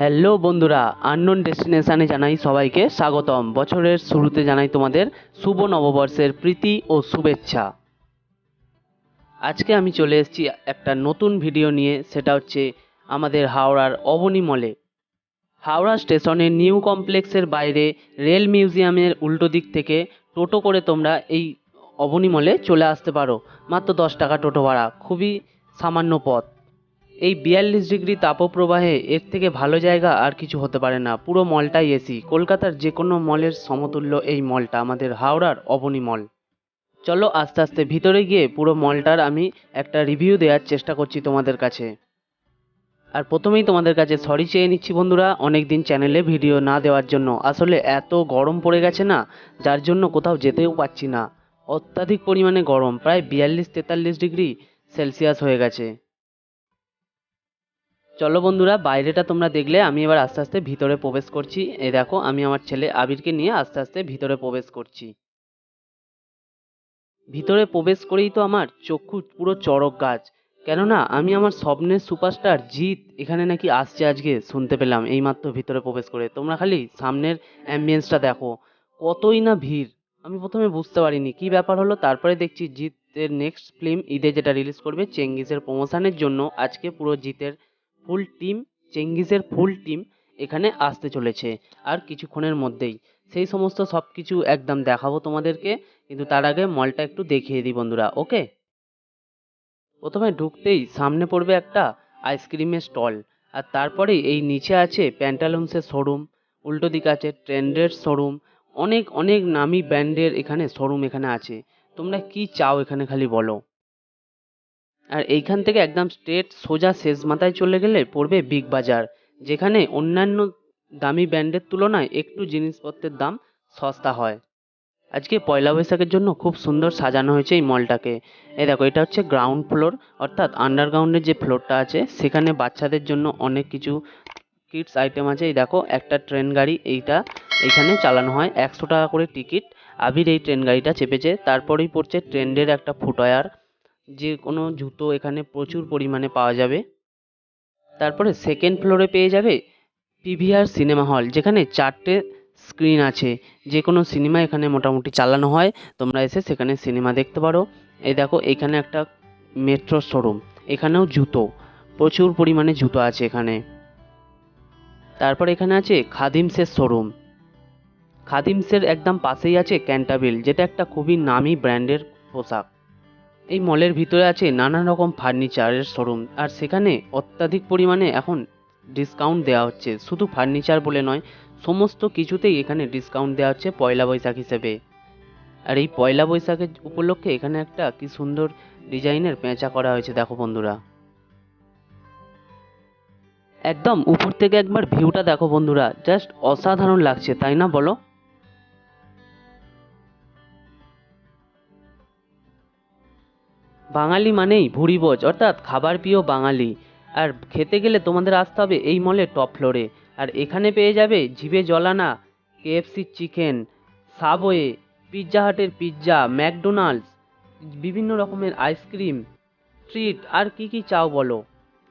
Hello বন্ধুরা unknown ডেস্টিনেশানে জানাই সবাইকে স্বাগতম। বছরের শুরুতে জানাই তোমাদের শুভ নববর্ষের প্রীতি ও শুভেচ্ছা। আজকে আমি চলে এসেছি একটা নতুন ভিডিও নিয়ে, সেটা হচ্ছে আমাদের হাওড়ার অবনী মলে হাওড়া স্টেশনের নিউ কমপ্লেক্সের বাইরে রেল মিউজিয়ামের উল্টো দিক থেকে টোটো করে তোমরা এই অবনী মলে চলে আসতে পারো। মাত্র দশ টাকা টোটো ভাড়া, খুবই সামান্য পথ। এই বিয়াল্লিশ ডিগ্রি তাপপ্রবাহে এর থেকে ভালো জায়গা আর কিছু হতে পারে না। পুরো মলটাই এসি কলকাতার যে কোনো মলের সমতুল্য এই মলটা আমাদের হাওড়ার অবনী মল। চলো আস্তে আস্তে ভিতরে গিয়ে পুরো মলটার আমি একটা রিভিউ দেওয়ার চেষ্টা করছি তোমাদের কাছে। আর প্রথমেই তোমাদের কাছে সরি চেয়ে নিচ্ছি বন্ধুরা অনেক দিন চ্যানেলে ভিডিও না দেওয়ার জন্য। আসলে এত গরম পড়ে গেছে না, যার জন্য কোথাও যেতেও পারছি না। অত্যাধিক পরিমাণে গরম, প্রায় বিয়াল্লিশ তেতাল্লিশ ডিগ্রি সেলসিয়াস হয়ে গেছে। চলো বন্ধুরা, বাইরেটা তোমরা দেখলে, আমি এবার আস্তে আস্তে ভিতরে প্রবেশ করছি। এই দেখো, আমি আমার ছেলে আবিরকে নিয়ে আস্তে আস্তে ভিতরে প্রবেশ করছি। ভিতরে প্রবেশ করেই তো আমার চক্ষু পুরো চড়ক গাছ। কেননা, আমি আমার স্বপ্নের সুপারস্টার জিৎ এখানে নাকি আসছে আজকে, শুনতে পেলাম, এইমাত্র ভিতরে প্রবেশ করে। তোমরা খালি সামনের অ্যাম্বিয়েন্সটা দেখো। কতই না ভিড়, আমি প্রথমে বুঝতে পারিনি। কি ব্যাপার হলো? তারপরে দেখছি জিতের নেক্সট ফিল্ম ঈদে যেটা রিলিজ করবে, চেঙ্গিসের প্রমোশনের জন্য আজকে পুরো জিতের ফুল টিম, চেঙ্গিসের ফুল টিম এখানে আসতে চলেছে আর কিছুক্ষণের মধ্যেই। সেই সমস্ত সব কিছু একদম দেখাবো তোমাদেরকে, কিন্তু তার আগে মলটা একটু দেখিয়ে দিই বন্ধুরা, ওকে? প্রথমে ঢুকতেই সামনে পড়বে একটা আইসক্রিমের স্টল, আর তারপরেই এই নিচে আছে প্যান্টালুন্সের শোরুম, উল্টো দিকে আছে ট্রেন্ডের শোরুম, অনেক অনেক নামি ব্র্যান্ডের এখানে শোরুম এখানে আছে। তোমরা কি চাও এখানে খালি বলো। আর এইখান থেকে একদম স্ট্রেট সোজা শেষ মাথায় চলে গেলে পড়বে বিগ বাজার যেখানে অন্যান্য দামি ব্র্যান্ডের তুলনায় একটু জিনিসপত্রের দাম সস্তা হয়। আজকে পয়লা বৈশাখের জন্য খুব সুন্দর সাজানো হয়েছে এই মলটাকে। এই দেখো, এটা হচ্ছে গ্রাউন্ড ফ্লোর অর্থাৎ আন্ডারগ্রাউন্ডের যে ফ্লোরটা আছে, সেখানে বাচ্চাদের জন্য অনেক কিছু কিডস আইটেম আছে। এই দেখো, একটা ট্রেন গাড়ি, এইটা এইখানে চালানো হয়। একশো টাকা করে টিকিট আবির এই ট্রেন গাড়িটা চেপেছে। তারপরেই পড়ছে ট্রেন্ডের একটা ফুটওয়ার যে কোনো জুতো এখানে প্রচুর পরিমাণে পাওয়া যাবে। তারপরে সেকেন্ড ফ্লোরে পেয়ে যাবে পিভিআর সিনেমা হল যেখানে চারটে স্ক্রিন আছে। যে কোনো সিনেমা এখানে মোটামুটি চালানো হয়। তোমরা এসে সেখানে সিনেমা দেখতে পারো। এই দেখো, এখানে একটা মেট্রো শোরুম এখানেও জুতো, প্রচুর পরিমাণে জুতো আছে এখানে। তারপর এখানে আছে খাদিমসের শোরুম খাদিমসের একদম পাশেই আছে ক্যান্টাবিল যেটা একটা খুবই নামি ব্র্যান্ডের পোশাক। এই মলের ভিতরে আছে নানা রকম ফার্নিচারের শোরুম, আর সেখানে অত্যাধিক পরিমাণে এখন ডিসকাউন্ট দেওয়া হচ্ছে। শুধু ফার্নিচার বলে নয়, সমস্ত কিছুতেই এখানে ডিসকাউন্ট দেওয়া হচ্ছে পয়লা বৈশাখ হিসেবে। আর এই পয়লা বৈশাখের উপলক্ষে এখানে একটা কি সুন্দর ডিজাইনের পেঁচা করা হয়েছে, দেখো বন্ধুরা। একদম উপর থেকে একবার ভিউটা দেখো বন্ধুরা জাস্ট অসাধারণ লাগছে, তাই না বলো? বাঙালি মানেই ভুরিভোজ অর্থাৎ খাবার প্রিয় বাঙালি। আর খেতে গেলে তোমাদের আসতে হবে এই মলের টপ ফ্লোরে। আর এখানে পেয়ে যাবে জিভে জলানা, কেএফসি চিকেন, সাবওয়ে, পিৎজা হাটের পিৎজা, ম্যাকডোনাল্ডস, বিভিন্ন রকমের আইসক্রিম, ট্রিট, আর কি কি চাও বলো।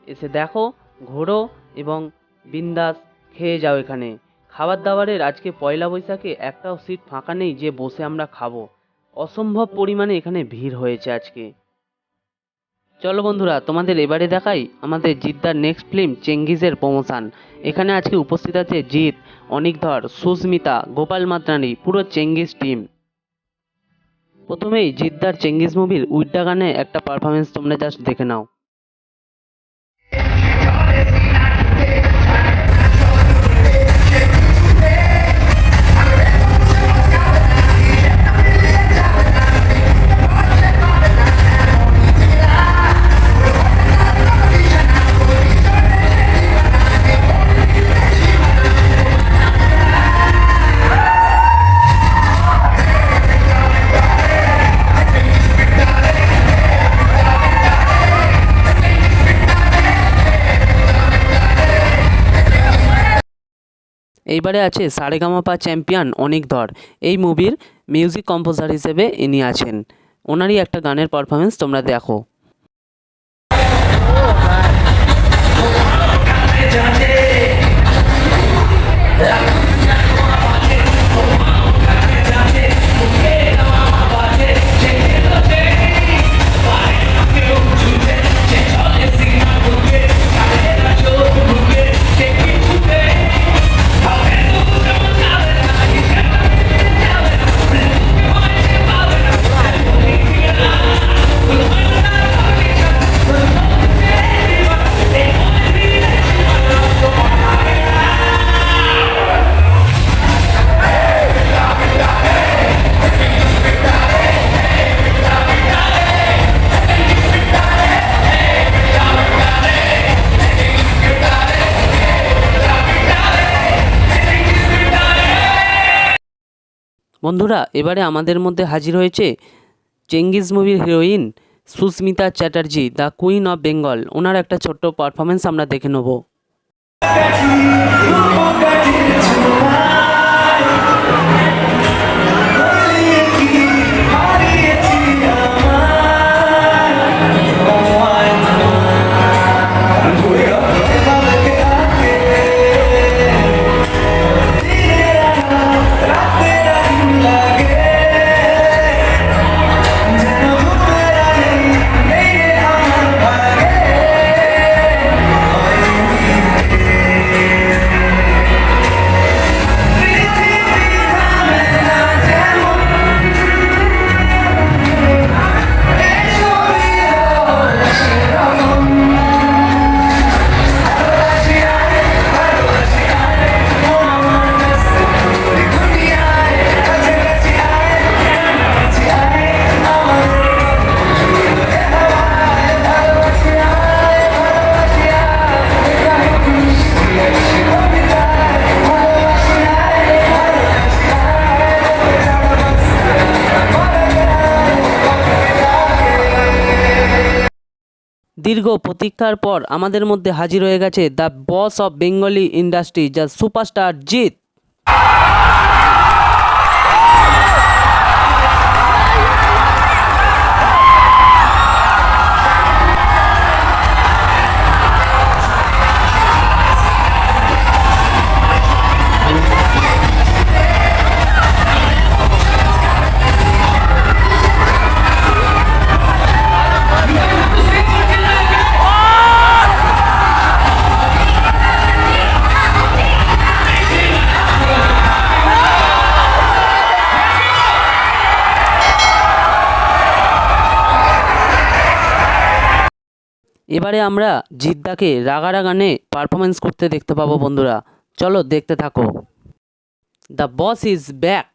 এসে দেখো, ঘোরো এবং বিন্দাস খেয়ে যাও এখানে। খাবার দাবারের আজকে পয়লা বৈশাখে একটাও সিট ফাঁকা নেই যে বসে আমরা খাব। অসম্ভব পরিমাণে এখানে ভিড় হয়েছে আজকে। চলো বন্ধুরা, তোমাদের এবারে দেখাই আমাদের জিদ্দার নেক্সট ফিল্ম চেঙ্গিজের প্রমোশন। এখানে আজকে উপস্থিত আছে জিৎ, অনিকধর, সুস্মিতা, গোপাল মাতরানি পুরো চেঙ্গিজ টিম প্রথমেই জিদ্দার চেঙ্গিজ মুভির উইড্ডা গানে একটা পারফরমেন্স তোমরা জাস্ট দেখে নাও। এইবারে আছে সারেগামাপা চ্যাম্পিয়ন অনিক ধর। এই মুভির মিউজিক কম্পোজার হিসেবে ইনি আছেন। ওনারই একটা গানের পারফরমেন্স তোমরা দেখো। जाने বন্ধুরা, এবারে আমাদের মধ্যে হাজির হয়েছে চেঙ্গিজ মুভির heroine Susmita Chatterjee, the queen of Bengal. ওনার একটা ছোট্ট পারফরমেন্স আমরা দেখে নেব। দীর্ঘ প্রতীক্ষার পর আমাদের মধ্যে হাজির হয়ে গেছে the boss of Bengali industry যা সুপারস্টার জিৎ এবারে আমরা জিদ্দাকে রাগারা গানে পারফরমেন্স করতে দেখতে পাবো বন্ধুরা। চলো দেখতে থাকো। দ্য বস ইজ ব্যাক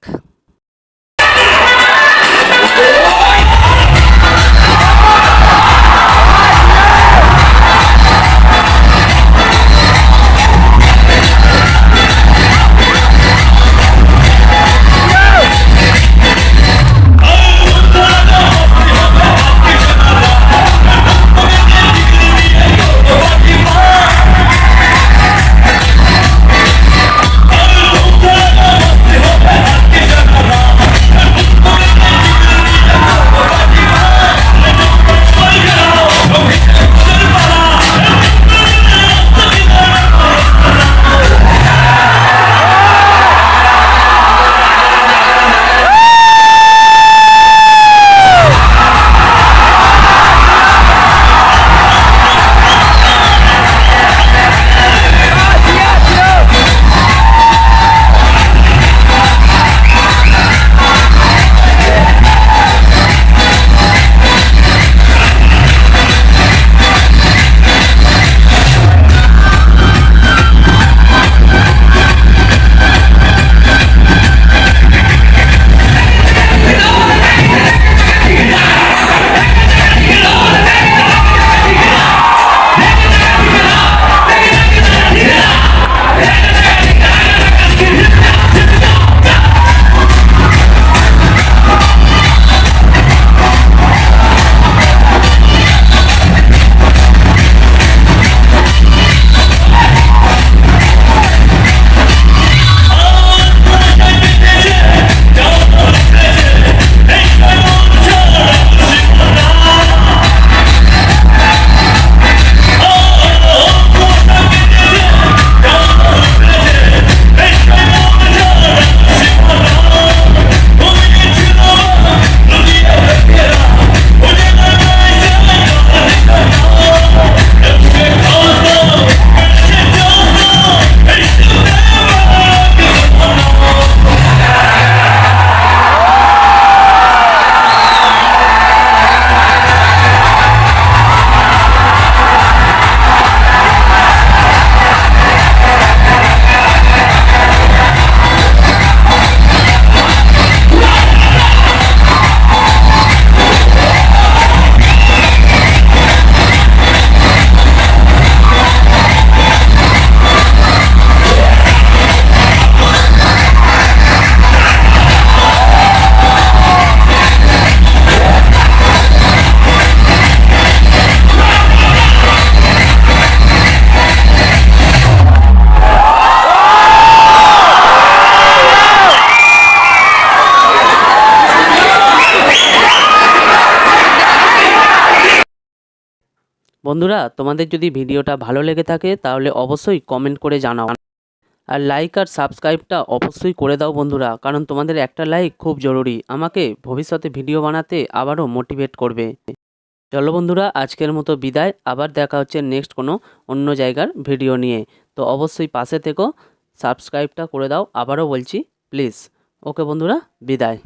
বন্ধুরা, তোমাদের যদি ভিডিওটা ভালো লেগে থাকে, তাহলে অবশ্যই কমেন্ট করে জানাও। আর লাইক আর সাবস্ক্রাইবটা অবশ্যই করে দাও বন্ধুরা, কারণ তোমাদের একটা লাইক খুব জরুরি, আমাকে ভবিষ্যতে ভিডিও বানাতে আবারও মোটিভেট করবে। চলো বন্ধুরা, আজকের মতো বিদায়, আবার দেখা হচ্ছে নেক্সট কোনো অন্য জায়গার ভিডিও নিয়ে। তো অবশ্যই পাশে থেকো সাবস্ক্রাইবটা করে দাও, আবারও বলছি প্লিজ ওকে বন্ধুরা, বিদায়।